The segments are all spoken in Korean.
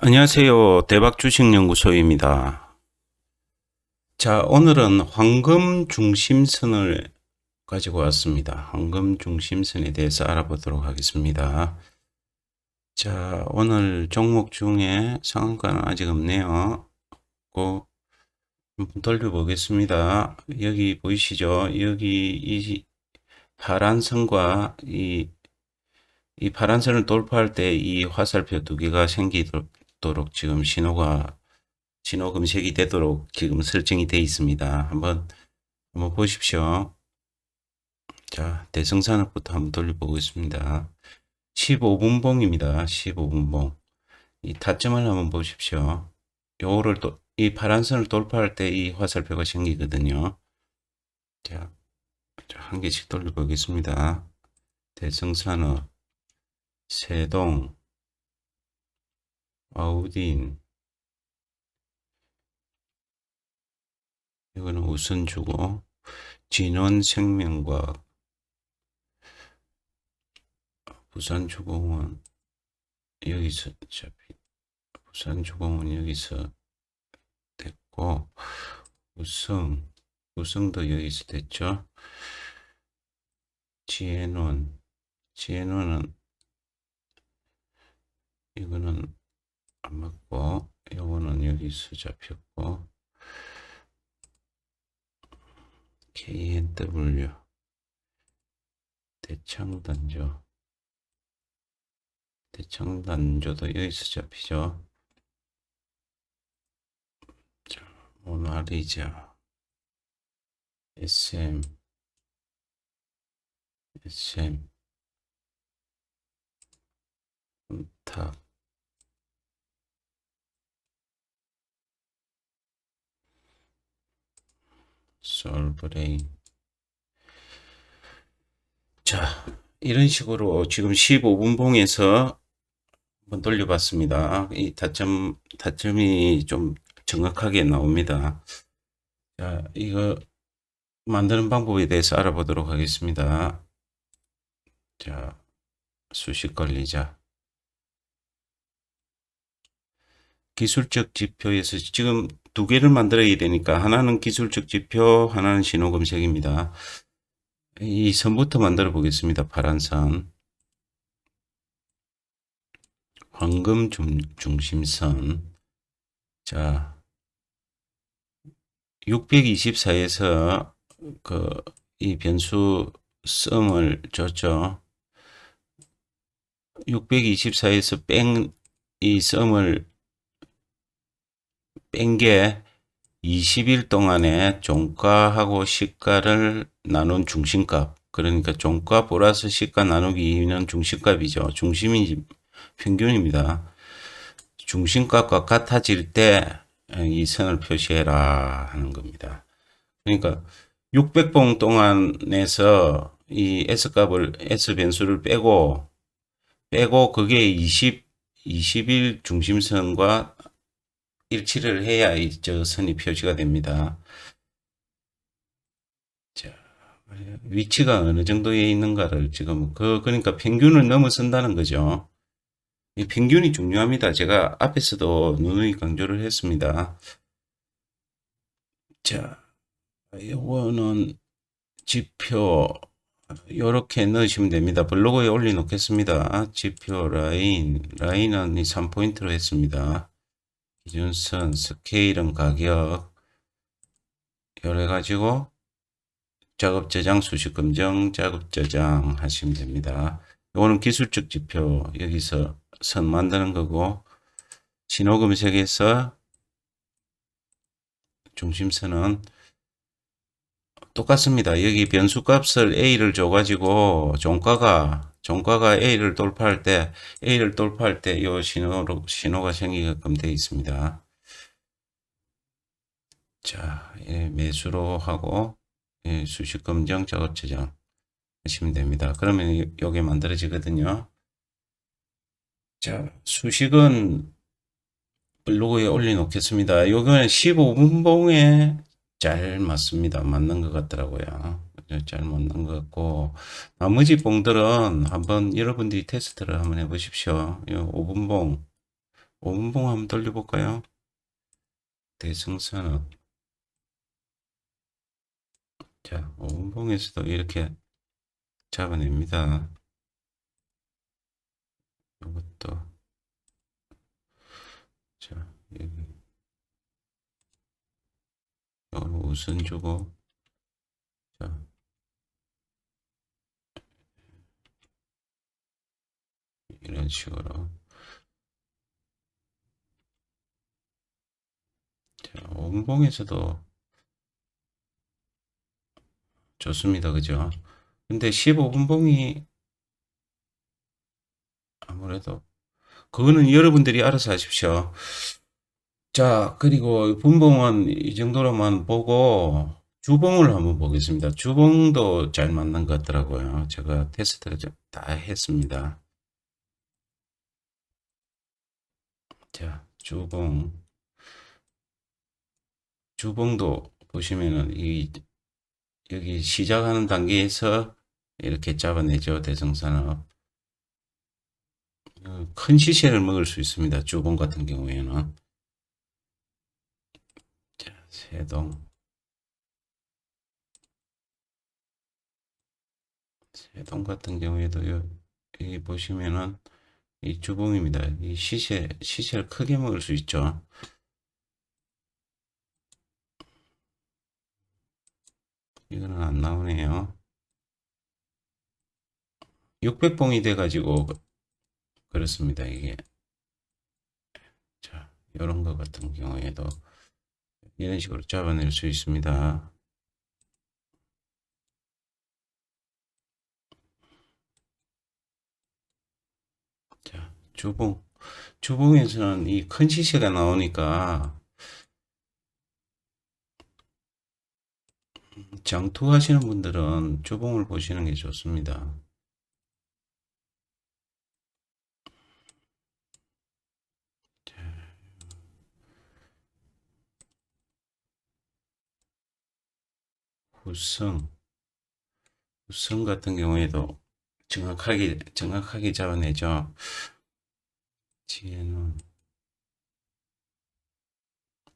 안녕하세요. 대박 주식연구소입니다. 자, 오늘은 황금 중심선을 가지고 왔습니다. 황금 중심선에 대해서 알아보도록 하겠습니다. 자, 오늘 종목 중에 상한가는 아직 없네요. 고 한번 돌려보겠습니다. 여기 보이시죠? 여기 이 파란 선과 이, 이 파란 선을 돌파할 때 이 화살표 두 개가 생기도록 지금 신호가 신호 검색이 되도록 지금 설정이 되어 있습니다. 한번 한번 보십시오. 자, 대성산업부터 한번 돌려보겠습니다. 15분봉입니다. 15분봉. 이 타점을 한번 보십시오. 요거를 또, 이 파란 선을 돌파할 때 이 화살표가 생기거든요. 자, 자, 한 개씩 돌려보겠습니다. 대성산업, 세동, 아우딘, 이거는 우선 주고, 진원생명과학, 부산주공원, 여기서 잡히, 부산주공원 여기서 됐고, 우성, 우성도 여기서 됐죠. 지혜논, 지혜논은 이거는 안 맞고, 요거는 여기서 잡혔고, KNW, 대창단조, 대창단조도 여기서 잡히죠. 자, 모나리자, SM, SM, 탑, 솔브레인. 자, 이런 식으로 지금 15분봉에서 한번 돌려봤습니다. 이 타점, 타점이 좀 정확하게 나옵니다. 자, 이거 만드는 방법에 대해서 알아보도록 하겠습니다. 자, 수식 관리자. 기술적 지표에서 지금 두 개를 만들어야 되니까 하나는 기술적 지표, 하나는 신호 검색입니다. 이 선부터 만들어 보겠습니다. 파란 선. 황금 중, 중심선. 자, 624에서 그 이 변수 썸을 줬죠. 624에서 뺀이 썸을 뺀 게 20일 동안에 종가하고 시가를 나눈 중심값. 그러니까 종가 플러스 시가 나누기 2는 중심값이죠. 중심이 평균입니다. 중심값과 같아질 때 이 선을 표시해라 하는 겁니다. 그러니까 600봉 동안에서 이 S값을 S 변수를 빼고 빼고 그게 20 20일 중심선과 일치를 해야 이저 선이 표시가 됩니다. 자, 위치가 어느 정도에 있는가를 지금 그 그러니까 평균을 넘어선다는 거죠. 이 평균이 중요합니다. 제가 앞에서도 누누이 강조를 했습니다. 자, 이거는 지표 이렇게 넣으시면 됩니다. 블로그에 올려놓겠습니다. 지표 라인, 라인은 3포인트로 했습니다. 기준선, 스케일은 가격, 이래 가지고 작업 저장, 수식 검정, 작업 저장 하시면 됩니다. 이거는 기술적 지표 여기서 선 만드는 거고 신호 검색에서 중심선은 똑같습니다. 여기 변수 값을 A를 줘가지고 종가가 종가가 A를 돌파할 때 A를 돌파할 때 이 신호로 신호가 생기게끔 되어 있습니다. 자, 예, 매수로 하고 예, 수식 검정 작업 저장 하시면 됩니다. 그러면 여기 만들어지거든요. 자, 수식은 블로그에 올려놓겠습니다. 요거는 15분봉에 잘 맞습니다. 맞는 것 같더라고요. 잘 맞는 것 같고 나머지 봉들은 한번 여러분들이 테스트를 한번 해보십시오. 요 5분봉 오분봉 한번 돌려볼까요? 대승산업. 자, 오분봉에서도 이렇게 잡아냅니다. 이것도 자 여기 우선 주고 자 이런 식으로 자 원봉에서도 좋습니다 그죠 근데 15분봉이 아무래도 그거는 여러분들이 알아서 하십시오. 자, 그리고 분봉은 이 정도로만 보고 주봉을 한번 보겠습니다. 주봉도 잘 맞는 것 같더라고요. 제가 테스트를 좀다 했습니다. 자, 주봉. 주봉도 보시면은 이 여기 시작하는 단계에서 이렇게 잡아내죠. 대성산업. 어, 큰 시세를 먹을 수 있습니다. 주봉 같은 경우에는. 자, 세동. 세동 같은 경우에도 요, 여기 보시면은 이 주봉입니다. 이 시세, 시세를 크게 먹을 수 있죠. 이거는 안 나오네요. 600봉이 돼가지고 그렇습니다. 이게 자 이런 것 같은 경우에도 이런 식으로 잡아낼 수 있습니다. 자 주봉 주봉에서는 이큰 시세가 나오니까 장투하시는 분들은 주봉을 보시는 게 좋습니다. 후승, 후승 같은 경우에도 정확하게 정확하게 잡아내죠. 지혜는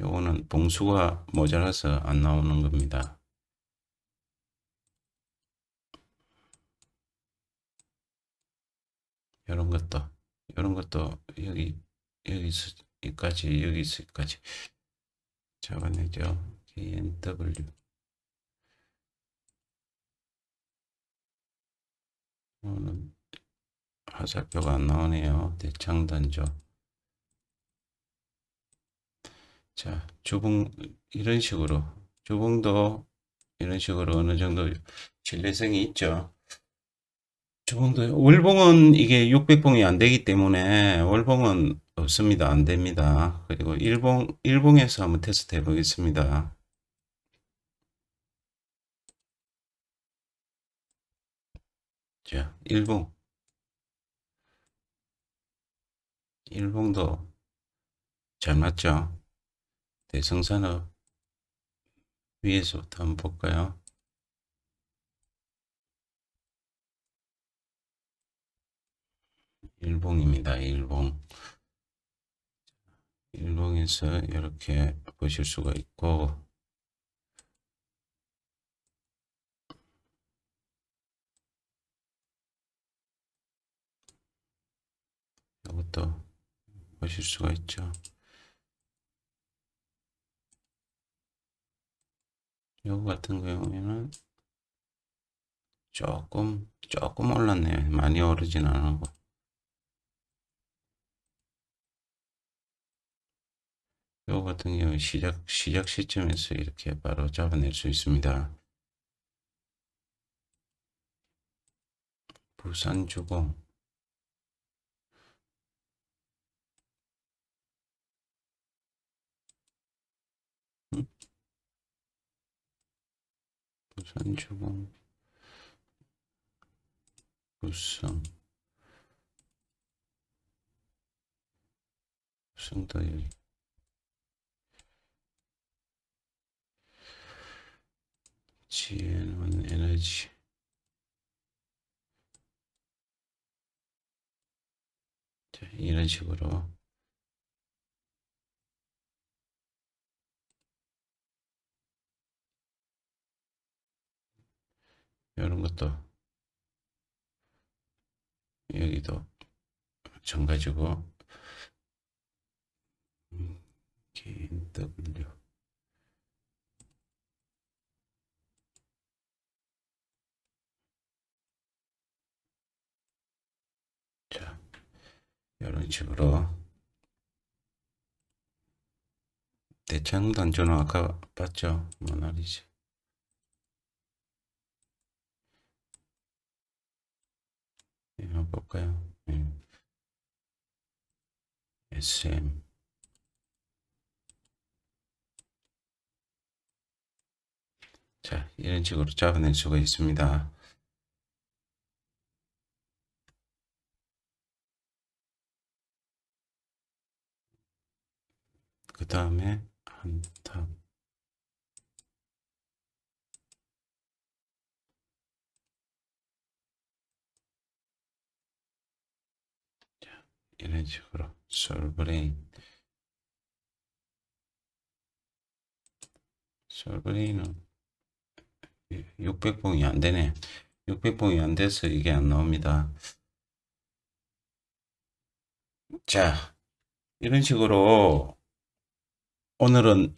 요거는 봉수가 모자라서 안 나오는 겁니다. 이런 것도 이런 것도 여기 여기까지 여기까지 잡아내죠. KNW 오는 화살표가 안 나오네요. 대창 단조. 자, 주봉 이런 식으로 주봉도 이런 식으로 어느 정도 신뢰성이 있죠. 주봉도 월봉은 이게 600봉이 안 되기 때문에 월봉은 없습니다. 안 됩니다. 그리고 일봉 일봉에서 한번 테스트 해 보겠습니다. 자, 일봉. 일봉도 잘 맞죠? 대성산업 위에서부터 한번 볼까요? 일봉입니다. 일봉. 일봉에서 이렇게 보실 수가 있고 이것도 보실 수가 있죠. 요거 같은 경우에는 조금 조금 올랐네요. 많이 오르진 않고 요거 같은 경우 시작 시작 시점에서 이렇게 바로 잡아낼 수 있습니다. 부산 주공 음? 부산 주공 부성 부성도 여기 GN1 에너지. 자, 이런 식으로 이런 것도 여기도 마찬가지고 음, 긴 W 자 이런 식으로 대창 단조는 아까 봤죠? 모나리자 예, 한번 볼까요? 예. SM 자 이런 식으로 잡아낼 수가 있습니다. 그 다음에 한탑 이런 식으로 솔브레인 솔브레인은 600봉이 안 되네. 600봉이 안 돼서 이게 안 나옵니다. 자 이런 식으로 오늘은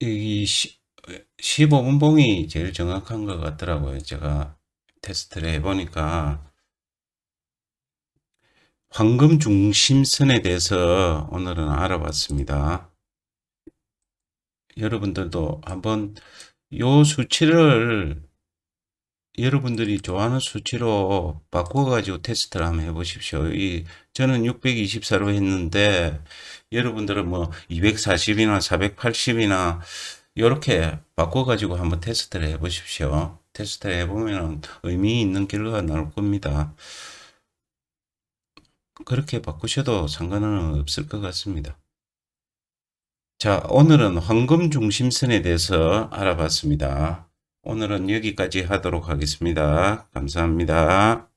이 15분 봉이 제일 정확한 것 같더라고요. 제가 테스트를 해보니까 황금 중심선에 대해서 오늘은 알아봤습니다. 여러분들도 한번 요 수치를 여러분들이 좋아하는 수치로 바꿔가지고 테스트를 한번 해보십시오. 이, 저는 624로 했는데, 여러분들은 뭐 240이나 480이나 이렇게 바꿔가지고 한번 테스트를 해보십시오. 테스트 해보면 의미 있는 결과가 나올 겁니다. 그렇게 바꾸셔도 상관은 없을 것 같습니다. 자, 오늘은 황금 중심선에 대해서 알아봤습니다. 오늘은 여기까지 하도록 하겠습니다. 감사합니다.